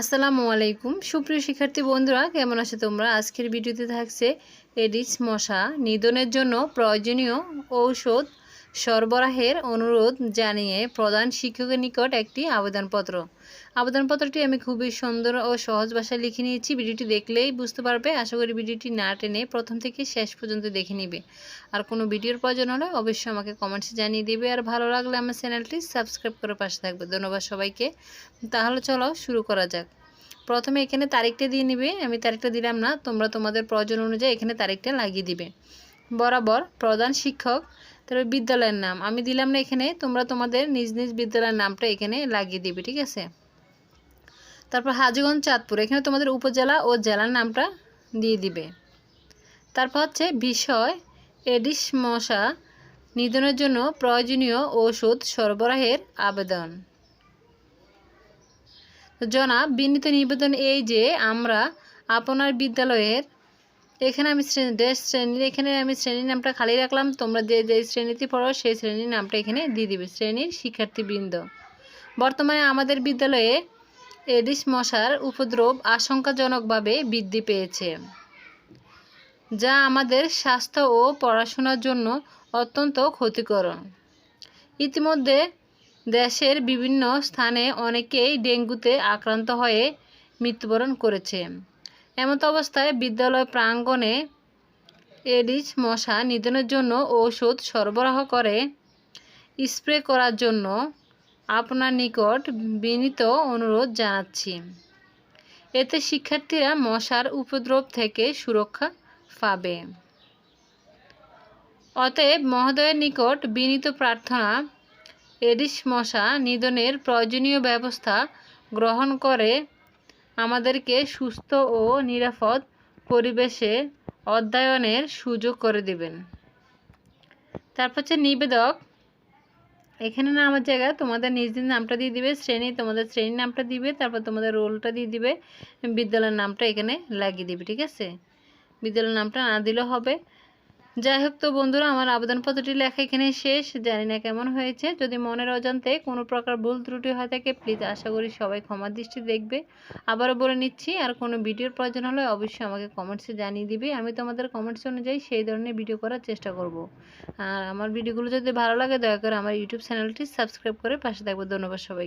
আসসালামু আলাইকুম। সুপ্রিয় শিক্ষার্থী বন্ধুরা, কেমন আছো তোমরা? আজকের ভিডিওতে থাকছে এডিস মশা, নিধনের জন্য প্রয়োজনীয় ঔষধ সরবরাহের অনুরোধ জানিয়ে প্রধান শিক্ষকের নিকট একটি আবেদনপত্র। আবেদনপত্রটি আমি খুবই সুন্দর ও সহজ ভাষায় লিখে নিয়েছি। ভিডিওটি দেখলেই বুঝতে পারবে। আশা করি ভিডিওটি না টেনে প্রথম থেকে শেষ পর্যন্ত দেখে নিবে। আর কোনো ভিডিওর প্রয়োজন হলে অবশ্যই আমাকে কমেন্টসে জানিয়ে দেবে। আর ভালো লাগলে আমার চ্যানেলটি সাবস্ক্রাইব করে পাশে থাকবে। ধন্যবাদ সবাইকে। তাহলে চলো শুরু করা যাক। প্রথমে এখানে তারিখটা দিয়ে নিবে। আমি তারিখটা দিলাম না। তোমরা তোমাদের প্রয়োজন অনুযায়ী এখানে তারিখটা লাগিয়ে দিবে। বরাবর প্রধান শিক্ষক তারপর বিদ্যালয়ের নাম। আমি দিলাম না এখানে, তোমরা তোমাদের নিজ নিজ বিদ্যালয়ের নামটা এখানে লাগিয়ে দিবে, ঠিক আছে? তারপর হাজিগঞ্জ, চাঁদপুর, এখানে তোমাদের উপজেলা ও জেলার নামটা দিয়ে দিবে। তারপর হচ্ছে বিষয়, এডিস মশা নিধনের জন্য প্রয়োজনীয় ওষুধ সরবরাহের আবেদন। জনাব, বিনীত নিবেদন এই যে, আমরা আপনার বিদ্যালয়ের এখানে আমি শ্রেণি ড্রেস শ্রেণির, এখানে আমি শ্রেণির নামটা খালি রাখলাম। তোমরা যে যে শ্রেণীতে পড়ো, সেই শ্রেণির নামটা এখানে দিয়ে দিবে। শ্রেণির শিক্ষার্থীবৃন্দ। বর্তমানে আমাদের বিদ্যালয়ে এডিস মশার উপদ্রব আশঙ্কাজনকভাবে বৃদ্ধি পেয়েছে, যা আমাদের স্বাস্থ্য ও পড়াশোনার জন্য অত্যন্ত ক্ষতিকর। ইতিমধ্যে দেশের বিভিন্ন স্থানে অনেকেই ডেঙ্গুতে আক্রান্ত হয়ে মৃত্যুবরণ করেছে। এমত অবস্থায় বিদ্যালয় প্রাঙ্গণে এডিস মশা নিধনের জন্য ঔষধ সরবরাহ করে স্প্রে করার জন্য আপনার নিকট বিনীত অনুরোধ জানাচ্ছি। এতে শিক্ষার্থীরা মশার উপদ্রব থেকে সুরক্ষা পাবে। অতএব মহোদয়ের নিকট বিনীত প্রার্থনা এডিস মশা নিধনের প্রয়োজনীয় ব্যবস্থা গ্রহণ করে আমাদেরকে সুস্থ ও নিরাপদ পরিবেশে অধ্যয়নের সুযোগ করে দেবেন। তারপর হচ্ছে নিবেদক। এখানে নামের জায়গা তোমাদের নিজ দিন নামটা দিয়ে দিবে, শ্রেণি তোমাদের শ্রেণির নামটা দিবে, তারপর তোমাদের রোলটা দিয়ে দিবে, বিদ্যালয়ের নামটা এখানে লাগিয়ে দিবে, ঠিক আছে? বিদ্যালয়ের নামটা না দিলেও হবে। যাই হোক তো বন্ধুরা, আমার আবেদনপত্রটি লেখা এখানে শেষ। জানি না কেমন হয়েছে। যদি মনের অজান্তে কোনো প্রকার ভুল ত্রুটি হয়ে থাকে প্লিজ আশা করি সবাই ক্ষমার দৃষ্টি দেখবে। আবারও বলে নিচ্ছি, আর কোনো ভিডিওর প্রয়োজন হলে অবশ্যই আমাকে কমেন্টসে জানিয়ে দিবে। আমি তোমাদের কমেন্টস অনুযায়ী সেই ধরনের ভিডিও করার চেষ্টা করব। আর আমার ভিডিওগুলো যদি ভালো লাগে, দয়া করে আমার ইউটিউব চ্যানেলটি সাবস্ক্রাইব করে পাশে থাকবে। ধন্যবাদ সবাই